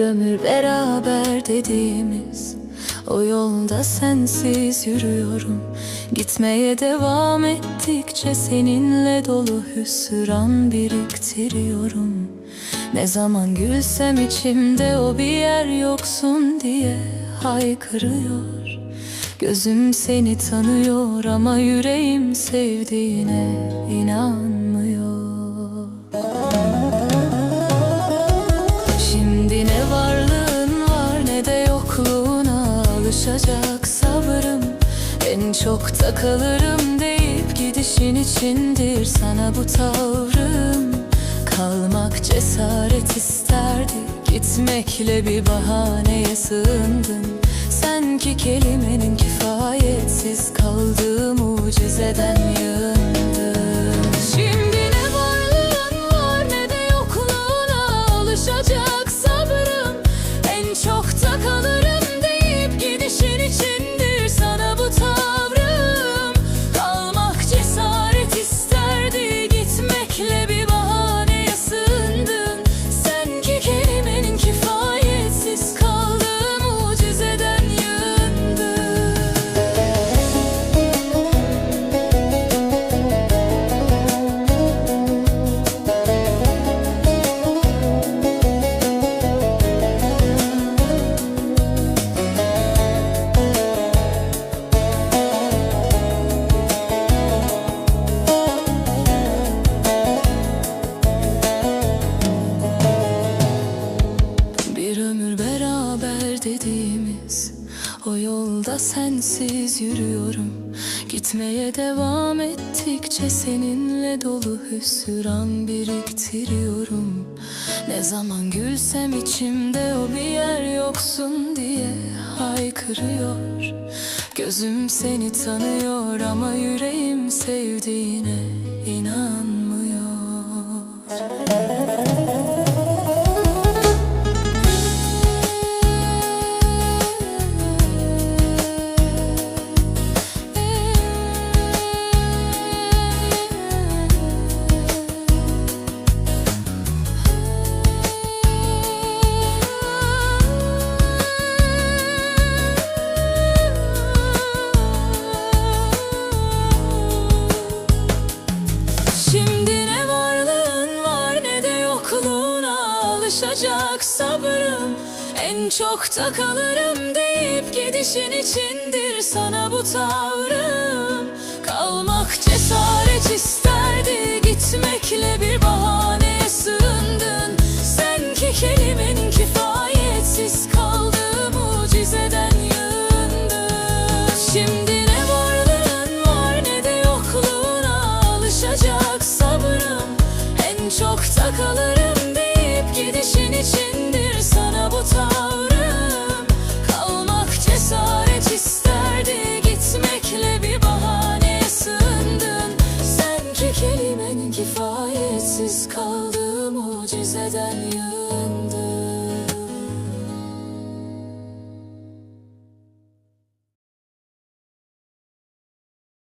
ömür beraber dediğimiz O yolda sensiz yürüyorum. Gitmeye devam ettikçe seninle dolu hüsran biriktiriyorum. Ne zaman gülsem içimde o bir yer yoksun diye haykırıyor. Gözüm seni tanıyor ama yüreğim sevdiğine inanmıyor alışacak sabrım En çok takılırım deyip gidişin içindir sana bu tavrım. Kalmak cesaret isterdi Gitmekle bir bahaneye sığındın Sen ki kelimenin kifayetsiz kaldığı mucizeden sensiz yürüyorum. Gitmeye devam ettikçe seninle dolu hüsran biriktiriyorum. Ne zaman gülsem içimde o bir yer yoksun diye haykırıyor. Gözüm seni tanıyor ama yüreğim sevdiğine inanmıyor alışacak sabrım En çok takılırım deyip gidişin içindir sana bu tavrım. Kalmak cesaret isterdi gitmekle bir bahaneye sığındın. Sen ki